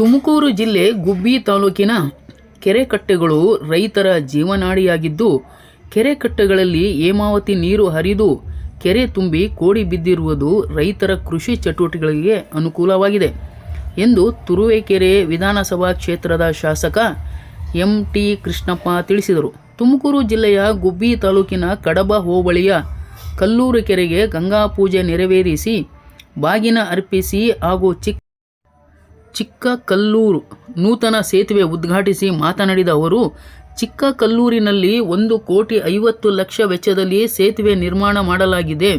ತುಮಕೂರು ಜಿಲ್ಲೆ ಗುಬ್ಬಿ ತಾಲೂಕಿನ ಕೆರೆಕಟ್ಟೆಗಳು ರೈತರ ಜೀವನಾಡಿಯಾಗಿದ್ದು, ಕೆರೆಕಟ್ಟೆಗಳಲ್ಲಿ ಹೇಮಾವತಿ ನೀರು ಹರಿದು ಕೆರೆ ತುಂಬಿ ಕೋಡಿ ಬಿದ್ದಿರುವುದು ರೈತರ ಕೃಷಿ ಚಟುವಟಿಕೆಗಳಿಗೆ ಅನುಕೂಲವಾಗಿದೆ ಎಂದು ತುರುವೇಕೆರೆ ವಿಧಾನಸಭಾ ಕ್ಷೇತ್ರದ ಶಾಸಕ ಎಂ ಟಿ ಕೃಷ್ಣಪ್ಪ ತಿಳಿಸಿದರು. ತುಮಕೂರು ಜಿಲ್ಲೆಯ ಗುಬ್ಬಿ ತಾಲೂಕಿನ ಕಡಬ ಹೋಬಳಿಯ ಕಲ್ಲೂರು ಕೆರೆಗೆ ಗಂಗಾ ಪೂಜೆ ನೆರವೇರಿಸಿ, ಬಾಗಿನ ಅರ್ಪಿಸಿ ಹಾಗೂ ಚಿಕ್ಕ ಚಿಕ್ಕ ಕಲ್ಲೂರು ನೂತನ ಸೇತುವೆ ಉದ್ಘಾಟಿಸಿ ಮಾತನಾಡಿದ ಅವರು, ಚಿಕ್ಕಕಲ್ಲೂರಿನಲ್ಲಿ ಒಂದು ಕೋಟಿ ಐವತ್ತು ಲಕ್ಷ ವೆಚ್ಚದಲ್ಲಿ ಸೇತುವೆ ನಿರ್ಮಾಣ ಮಾಡಲಾಗಿದೆ.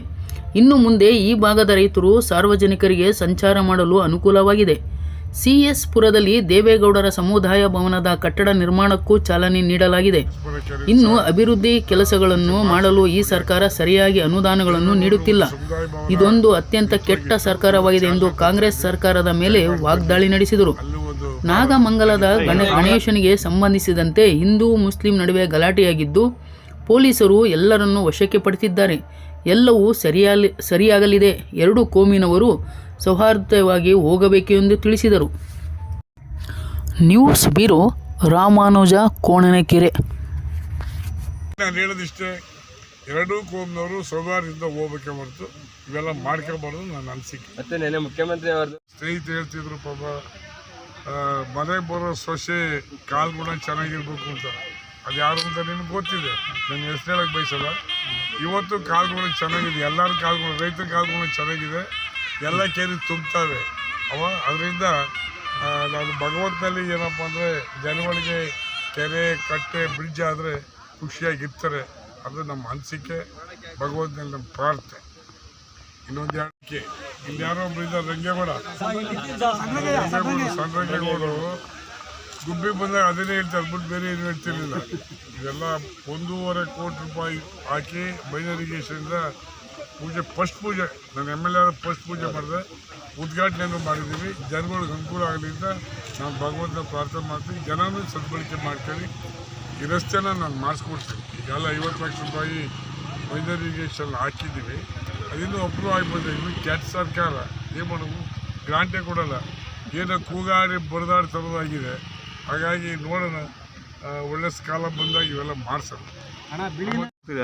ಇನ್ನು ಮುಂದೆ ಈ ಭಾಗದ ರೈತರು ಸಾರ್ವಜನಿಕರಿಗೆ ಸಂಚಾರ ಮಾಡಲು ಅನುಕೂಲವಾಗಿದೆ. ಸಿಎಸ್ ಪುರದಲ್ಲಿ ದೇವೇಗೌಡರ ಸಮುದಾಯ ಭವನದ ಕಟ್ಟಡ ನಿರ್ಮಾಣಕ್ಕೂ ಚಾಲನೆ ನೀಡಲಾಗಿದೆ. ಇನ್ನು ಅಭಿವೃದ್ಧಿ ಕೆಲಸಗಳನ್ನು ಮಾಡಲು ಈ ಸರ್ಕಾರ ಸರಿಯಾಗಿ ಅನುದಾನಗಳನ್ನು ನೀಡುತ್ತಿಲ್ಲ. ಇದೊಂದು ಅತ್ಯಂತ ಕೆಟ್ಟ ಸರ್ಕಾರವಾಗಿದೆ ಎಂದು ಕಾಂಗ್ರೆಸ್ ಸರ್ಕಾರದ ಮೇಲೆ ವಾಗ್ದಾಳಿ ನಡೆಸಿದರು. ನಾಗಮಂಗಲದ ಗಣ, ಗಣೇಶನಿಗೆ ಸಂಬಂಧಿಸಿದಂತೆ ಹಿಂದೂ, ಮುಸ್ಲಿಂ ನಡುವೆ ಗಲಾಟೆಯಾಗಿದ್ದು, ಪೊಲೀಸರು ಎಲ್ಲರನ್ನೂ ವಶಕ್ಕೆ ಪಡೆದಿದ್ದಾರೆ ಎಲ್ಲವೂ ಸರಿಯಾಲಿ, ಸರಿಯಾಗಲಿದೆ. ಎರಡು ಕೋಮಿನವರು ಸೌಹಾರ್ದವಾಗಿ ಹೋಗಬೇಕು ಎಂದು ತಿಳಿಸಿದರು. News bureau Ramanuja Konanakere. ನಾನು ಹೇಳೋದಿಷ್ಟೇ ಎರಡೂ ಕೋಮ್ನವರು ಸೌಹಾರ್ದದಿಂದ ಹೋಗ್ಬೇಕೆ ಹೊರತು ಇವೆಲ್ಲ ಮಾಡ್ಕೋಬಾರ್ದು ನನ್ನ ಅನಿಸಿಕೆ. ಮತ್ತೆ ನೆನೆ ಮುಖ್ಯಮಂತ್ರಿ ಅವರು ಸ್ನೇಹಿತರು ಹೇಳ್ತಿದ್ರು ಪಾಪ ಮನೆಗೆ ಬರೋ ಸೊಸೆ ಕಾಲ್ಗುಣ ಚೆನ್ನಾಗಿರ್ಬೇಕು ಅಂತ. ಅದು ಯಾರು ಅಂತ ನಿಮ್ಗೆ ಗೊತ್ತಿದೆ. ನನ್ನ ಹೆಸರು ಹೇಳಕ್ಕೆ ಬಯಸಲ್ಲ. ಇವತ್ತು ಕಾಲ್ಗುಣ ಚೆನ್ನಾಗಿದೆ. ಎಲ್ಲರ ಕಾಲ್ಗುಣ ರೈತರ ಕಾಲ್ಗುಣ ಚೆನ್ನಾಗಿದೆ. ಎಲ್ಲ ಕೇರಿ ತುಂಬ್ತವೆ. ಅವ, ಅದರಿಂದ ನಾನು ಭಗವಂತನಲ್ಲಿ ಏನಪ್ಪ ಅಂದರೆ, ಜನಗಳಿಗೆ ಕೆರೆ, ಕಟ್ಟೆ, ಬ್ರಿಡ್ಜ್ ಆದರೆ ಖುಷಿಯಾಗಿರ್ತಾರೆ. ಅದು ನಮ್ಮ ಅನಿಸಿಕೆ. ಭಗವಂತನಲ್ಲಿ ನಮ್ಮ ಪ್ರಾರ್ಥನೆ. ಇನ್ನೊಂದು ಯಾಕೆ ಇಲ್ಲಿ ಯಾರೋ ಒಬ್ರು ರಂಗೇಗೌಡ. ಸಣ್ಣ ರಂಗೇಗೌಡರು ಗುಬ್ಬಿ ಬಂದಾಗ ಅದನ್ನೇ ಹೇಳ್ತಾರೆ ಬಿಟ್ಟು ಬೇರೆ ಏನು ಹೇಳ್ತಿರ್ಲಿಲ್ಲ. ಇದೆಲ್ಲ ಒಂದೂವರೆ ಕೋಟಿ ರೂಪಾಯಿ ಹಾಕಿ ಬೈನರಿಗೇಷನಿಂದ ಪೂಜೆ ಫಸ್ಟ್ ಪೂಜೆ. ನಾನು ಎಂ ಎಲ್ ಎ ಫಸ್ಟ್ ಪೂಜೆ ಮಾಡಿದೆ. ಉದ್ಘಾಟನೆಯನ್ನು ಮಾಡಿದ್ದೀವಿ ಜನಗಳಿಗೆ ಅನುಕೂಲ ಆಗಲಿ ಅಂತ ನಾನು ಭಗವಂತನ ಪ್ರಾರ್ಥನೆ ಮಾಡ್ತೀನಿ ಜನನೂ ಸದ್ಬಳಕೆ ಮಾಡ್ಕೊಳ್ಳಿ. ಈ ರಸ್ತೆನ ನಾನು ಮಾಡಿಸ್ಕೊಡ್ತೀನಿ. ಈಗೆಲ್ಲ ಐವತ್ತು ಲಕ್ಷ ರೂಪಾಯಿ ಮೈನರಿಗೇಷನ್ ಹಾಕಿದ್ದೀವಿ. ಅದರಿಂದ ಅಪ್ರೂವ್ ಆಗ್ಬೋದು. ಇನ್ನು ಕೆಟ್ಟ ಸರ್ಕಾರ. ಏನು ಮಾಡೋದು? ಗ್ರಾಂಟೇ ಕೊಡೋಲ್ಲ. ಏನೋ ಕೂಗಾಡಿ ಬರದಾಡಿ ತರೋದಾಗಿದೆ. ಹಾಗಾಗಿ ನೋಡೋಣ. ಒಳ್ಳೆ ಕಾಲ ಬಂದಾಗ ಇವೆಲ್ಲ ಮಾಡ್ಸೋಣ.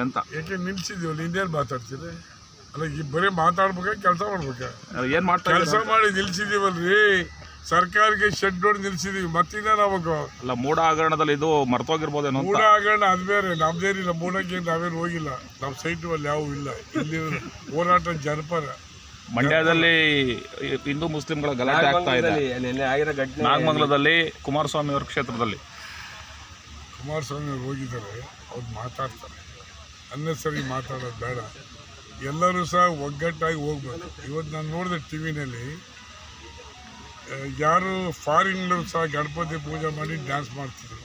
ಅಂತ ಯಾಕೆ ನಿಲ್ಸಿದೀವಲ್ಲ ಇನ್ನೇನು ಮಾತಾಡ್ತೀರಿ? ಅಲ್ಲ ಈ ಬರೀ ಮಾತಾಡ್ಬೇಕ ಕೆಲಸ ಮಾಡ್ಬೇಕ? ಏನ್ ಮಾಡ್ತಾ ಕೆಲಸ ಮಾಡಿ ನಿಲ್ಸಿದೀವಲ್ರಿ. ಸರ್ಕಾರಕ್ಕೆ ಶೆಡ್ ನೋಡಿ ನಿಲ್ಸಿದೀವಿ ಮತ್ತಿನ್ನೇನು ಆಗ್ಬೇಕು ಅಲ್ಲ ಮೂಡ ಹಗರಣದಲ್ಲಿ ಇದು ಮರ್ತೋಗಿರ್ಬೋದೇನೋ ಮೂಡ ಅಂತ ಅದ್ ಅದು ಬೇರೆ ನಮ್ಮ ಮೂಡಕ್ಕೆ ನಾವೇನು ಹೋಗಿಲ್ಲ. ನಮ್ಮ ಸೈಟ್ ಅಲ್ಲಿ ಯಾವೂ ಇಲ್ಲ. ಇಲ್ಲಿ ಹೋರಾಟ ಜನಪರ. ಮಂಡ್ಯದಲ್ಲಿ ಹಿಂದೂ ಮುಸ್ಲಿಂಗಳ ಗಲಾಟೆ ಆಗ್ತಾ ಇದೆ. ನಾಗಮಂಗಲದಲ್ಲಿ ನೆನ್ನೆ ಆಗಿರೋ ಘಟನೆ. ನಾಗಮಂಗಲದಲ್ಲಿ ಕುಮಾರಸ್ವಾಮಿ ಅವ್ರ ಕ್ಷೇತ್ರದಲ್ಲಿ. ಕುಮಾರಸ್ವಾಮಿ ಅವ್ರು ಹೋಗಿದ್ದಾರೆ ಅವ್ರು ಮಾತಾಡ್ತಾರೆ. ಅನ್ನೆಸರಿ ಮಾತಾಡೋದು ಬೇಡ. ಎಲ್ಲರೂ ಸಹ ಒಗ್ಗಟ್ಟಾಗಿ ಹೋಗ್ಬೇಕು. ಇವತ್ತು ನಾನು ನೋಡಿದೆ ಟಿ ವಿನಲ್ಲಿ ಯಾರು ಫಾರಿನ್ನರು ಸಹ ಗಣಪತಿ ಪೂಜೆ ಮಾಡಿ ಡ್ಯಾನ್ಸ್ ಮಾಡ್ತಿದ್ರು.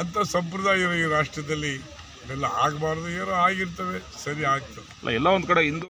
ಅಂಥ ಸಂಪ್ರದಾಯ ಈ ರಾಷ್ಟ್ರದಲ್ಲಿ ಇವೆಲ್ಲ ಆಗಬಾರ್ದು. ಏನೋ ಆಗಿರ್ತವೆ, ಸರಿ ಆಗ್ತದೆ. ಎಲ್ಲ ಒಂದು ಕಡೆ ಹಿಂದೂ